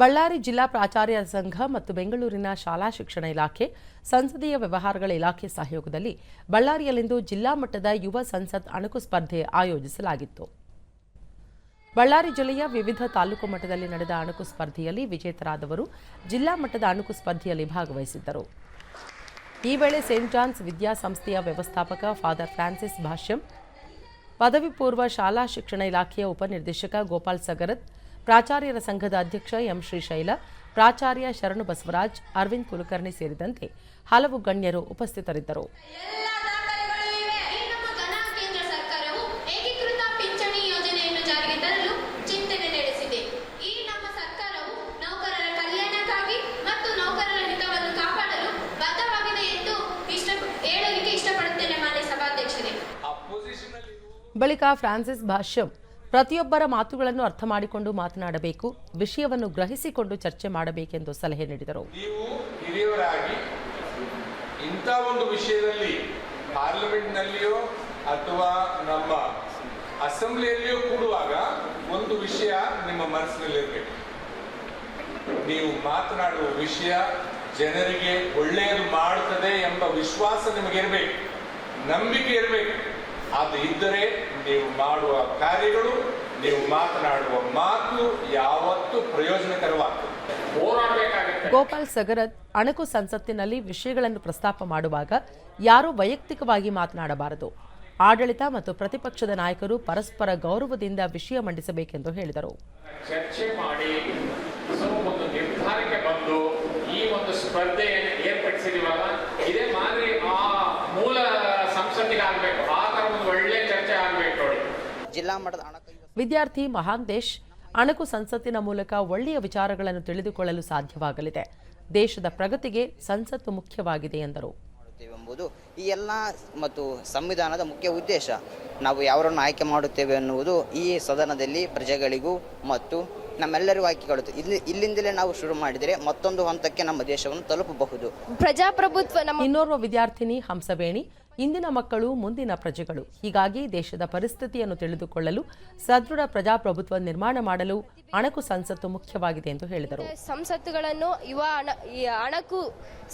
ಬಳ್ಳಾರಿ ಜಿಲ್ಲಾ ಪ್ರಾಚಾರ್ಯ ಸಂಘ ಮತ್ತು ಬೆಂಗಳೂರಿನ ಶಾಲಾ ಶಿಕ್ಷಣ ಇಲಾಖೆ, ಸಂಸದೀಯ ವ್ಯವಹಾರಗಳ ಇಲಾಖೆ ಸಹಯೋಗದಲ್ಲಿ ಬಳ್ಳಾರಿಯಲ್ಲಿಂದು ಜಿಲ್ಲಾ ಮಟ್ಟದ ಯುವ ಸಂಸತ್ ಅಣಕು ಸ್ಪರ್ಧೆ ಆಯೋಜಿಸಲಾಗಿತ್ತು. ಬಳ್ಳಾರಿ ಜಿಲ್ಲೆಯ ವಿವಿಧ ತಾಲೂಕು ಮಟ್ಟದಲ್ಲಿ ನಡೆದ ಅಣಕು ಸ್ಪರ್ಧೆಯಲ್ಲಿ ವಿಜೇತರಾದವರು ಜಿಲ್ಲಾ ಮಟ್ಟದ ಅಣಕು ಸ್ಪರ್ಧೆಯಲ್ಲಿ ಭಾಗವಹಿಸಿದ್ದರು. ಈ ವೇಳೆ ಸೇಂಟ್ ಜಾನ್ಸ್ ವಿದ್ಯಾಸಂಸ್ಥೆಯ ವ್ಯವಸ್ಥಾಪಕ ಫಾದರ್ ಫ್ರಾನ್ಸಿಸ್ ಭಾಷ್ಯಂ, ಪದವಿ ಪೂರ್ವ ಶಾಲಾ ಶಿಕ್ಷಣ ಇಲಾಖೆಯ ಉಪನಿರ್ದೇಶಕ ಗೋಪಾಲ್ ಸಗರತ್ ಪ್ರಾಚಾರ್ಯರ ಸಂಘದ ಅಧ್ಯಕ್ಷ ಎಂ ಶ್ರೀಶೈಲ ಪ್ರಾಚಾರ್ಯ ಶರಣು ಬಸವರಾಜ್ ಅರವಿಂದ್ ಕುಲಕರ್ಣಿ ಸೇರಿದಂತೆ ಹಲವು ಗಣ್ಯರು ಉಪಸ್ಥಿತರಿದ್ದರು. ಎಲ್ಲ ದಾಖಲೆಗಳು ಇವೆ. ಈ ನಮ್ಮ ಘನ ಕೇಂದ್ರ ಸರ್ಕಾರವು ಏಕೀಕೃತ ಪಿಂಚಣಿ ಯೋಜನೆಯನ್ನು ಜಾರಿಗೆ ಚಿಂತನೆ ನಡೆಸಿದೆ. ಈ ನಮ್ಮ ಸರ್ಕಾರವು ನೌಕರರ ಕಲ್ಯಾಣಕ್ಕಾಗಿ ಮತ್ತು ನೌಕರರ ಹಿತವನ್ನು ಕಾಪಾಡಲು ಬದ್ಧವಾಗಿದೆ ಎಂದು ಇಷ್ಟ ಹೇಳಲಿಕ್ಕೆ ಇಷ್ಟಪಡುತ್ತೇನೆ ಮಾನ್ಯ ಸಭಾಧ್ಯಕ್ಷರೇ. ಬಳಿಕ ಫ್ರಾನ್ಸಿಸ್ ಭಾಷ್ಯಂ. ಪ್ರತಿಯೊಬ್ಬರ ಮಾತುಗಳನ್ನು ಅರ್ಥ ಮಾಡಿಕೊಂಡು ಮಾತನಾಡಬೇಕು, ವಿಷಯವನ್ನು ಗ್ರಹಿಸಿಕೊಂಡು ಚರ್ಚೆ ಮಾಡಬೇಕೆಂದು ಸಲಹೆ ನೀಡಿದರು. ಇಂಥ ಒಂದು ವಿಷಯದಲ್ಲಿ ಪಾರ್ಲಿಮೆಂಟ್ನಲ್ಲಿಯೋ ಅಥವಾ ನಮ್ಮ ಅಸೆಂಬ್ಲಿಯಲ್ಲಿಯೋ ಕೂಡುವಾಗ ಒಂದು ವಿಷಯ ನಿಮ್ಮ ಮನಸ್ಸಿನಲ್ಲಿರಬೇಕು. ನೀವು ಮಾತನಾಡುವ ವಿಷಯ ಜನರಿಗೆ ಒಳ್ಳೆಯದು ಮಾಡುತ್ತದೆ ಎಂಬ ವಿಶ್ವಾಸ ನಿಮಗಿರಬೇಕು, ನಂಬಿಕೆ ಇರಬೇಕು. ಅದು ಇದ್ದರೆ ನೀವು ಮಾಡುವ ಕಾರ್ಯಗಳು ನೀವು ಮಾತನಾಡುವ ಮಾತು ಯಾವತ್ತೂ ಪ್ರಯೋಜನಕರವಾಗ್ತದೆ. ಗೋಪಾಲ್ ಸಗರದ್ ಅಣಕು ಸಂಸತ್ತಿನಲ್ಲಿ ವಿಷಯಗಳನ್ನು ಪ್ರಸ್ತಾಪ ಮಾಡುವಾಗ ಯಾರೂ ವೈಯಕ್ತಿಕವಾಗಿ ಮಾತನಾಡಬಾರದು. ಆಡಳಿತ ಮತ್ತು ಪ್ರತಿಪಕ್ಷದ ನಾಯಕರು ಪರಸ್ಪರ ಗೌರವದಿಂದ ವಿಷಯ ಮಂಡಿಸಬೇಕೆಂದು ಹೇಳಿದರು. ಜಿಲ್ಲಾ ಮಟ್ಟದ ವಿದ್ಯಾರ್ಥಿ ಮಹಾಂತೇಶ್ ಅಣಕು ಸಂಸತ್ತಿನ ಮೂಲಕ ಒಳ್ಳೆಯ ವಿಚಾರಗಳನ್ನು ತಿಳಿದುಕೊಳ್ಳಲು ಸಾಧ್ಯವಾಗಲಿದೆ. ದೇಶದ ಪ್ರಗತಿಗೆ ಸಂಸತ್ತು ಮುಖ್ಯವಾಗಿದೆ ಎಂದರು. ಎಂಬುದು ಈ ಎಲ್ಲ ಮತ್ತು ಸಂವಿಧಾನದ ಮುಖ್ಯ ಉದ್ದೇಶ. ನಾವು ಯಾವರನ್ನು ಆಯ್ಕೆ ಮಾಡುತ್ತೇವೆ ಎನ್ನುವುದು ಈ ಸದನದಲ್ಲಿ ಪ್ರಜೆಗಳಿಗೂ ಮತ್ತು ನಮ್ಮೆಲ್ಲರಿಗೂ ಆಯ್ಕೆಗಳು ಇಲ್ಲಿ ಇಲ್ಲಿಂದಲೇ ನಾವು ಶುರು ಮಾಡಿದರೆ ಮತ್ತೊಂದು ಹಂತಕ್ಕೆ ನಮ್ಮ ದೇಶವನ್ನು ತಲುಪಬಹುದು. ಪ್ರಜಾಪ್ರಭುತ್ವ ನಮ್ಮ ಇನ್ನೋರ್ವ ವಿದ್ಯಾರ್ಥಿನಿ ಹಂಸವೇಣಿ ಇಂದಿನ ಮಕ್ಕಳು ಮುಂದಿನ ಪ್ರಜೆಗಳು. ಹೀಗಾಗಿ ದೇಶದ ಪರಿಸ್ಥಿತಿಯನ್ನು ತಿಳಿದುಕೊಳ್ಳಲು ಸದೃಢ ಪ್ರಜಾಪ್ರಭುತ್ವ ನಿರ್ಮಾಣ ಮಾಡಲು ಅಣಕು ಸಂಸತ್ತು ಮುಖ್ಯವಾಗಿದೆ ಎಂದು ಹೇಳಿದರು. ಸಂಸತ್ತುಗಳನ್ನು ಯುವ ಹಣ ಈ ಅಣಕು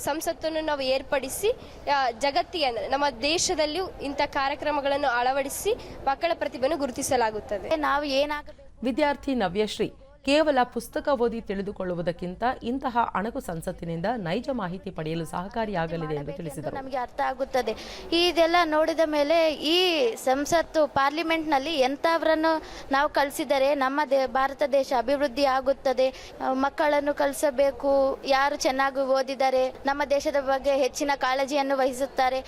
ಸಂಸತ್ತನ್ನು ನಾವು ಏರ್ಪಡಿಸಿ ಆ, ಜಗತ್ತಿಗೆ ಅಂದರೆ ನಮ್ಮ ದೇಶದಲ್ಲಿಯೂ ಇಂಥ ಕಾರ್ಯಕ್ರಮಗಳನ್ನು ಅಳವಡಿಸಿ ಮಕ್ಕಳ ಪ್ರತಿಭೆಯನ್ನು ಗುರುತಿಸಲಾಗುತ್ತದೆ. ನಾವು ಏನಾಗಬೇಕು? ವಿದ್ಯಾರ್ಥಿ ನವ್ಯಶ್ರೀ ಕೇವಲ ಪುಸ್ತಕ ಓದಿ ತಿಳಿದುಕೊಳ್ಳುವುದಕ್ಕಿಂತ ಇಂತಹ ಅಣಕು ಸಂಸತ್ತಿನಿಂದ ನೈಜ ಮಾಹಿತಿ ಪಡೆಯಲು ಸಹಕಾರಿಯಾಗಲಿದೆ ಎಂದು ತಿಳಿಸಿದರು. ನಮಗೆ ಅರ್ಥ ಆಗುತ್ತದೆ. ಇದೆಲ್ಲ ನೋಡಿದ ಮೇಲೆ ಈ ಸಂಸತ್ತು ಪಾರ್ಲಿಮೆಂಟ್ನಲ್ಲಿ ಎಂಥವರನ್ನು ನಾವು ಕಲಿಸಿದರೆ ನಮ್ಮ ದೇ ಭಾರತ ದೇಶ ಅಭಿವೃದ್ಧಿ ಆಗುತ್ತದೆ. ಮಕ್ಕಳನ್ನು ಕಲಿಸಬೇಕು ಯಾರು ಚೆನ್ನಾಗಿ ಓದಿದ್ದಾರೆ ನಮ್ಮ ದೇಶದ ಬಗ್ಗೆ ಹೆಚ್ಚಿನ ಕಾಳಜಿಯನ್ನು ವಹಿಸುತ್ತಾರೆ.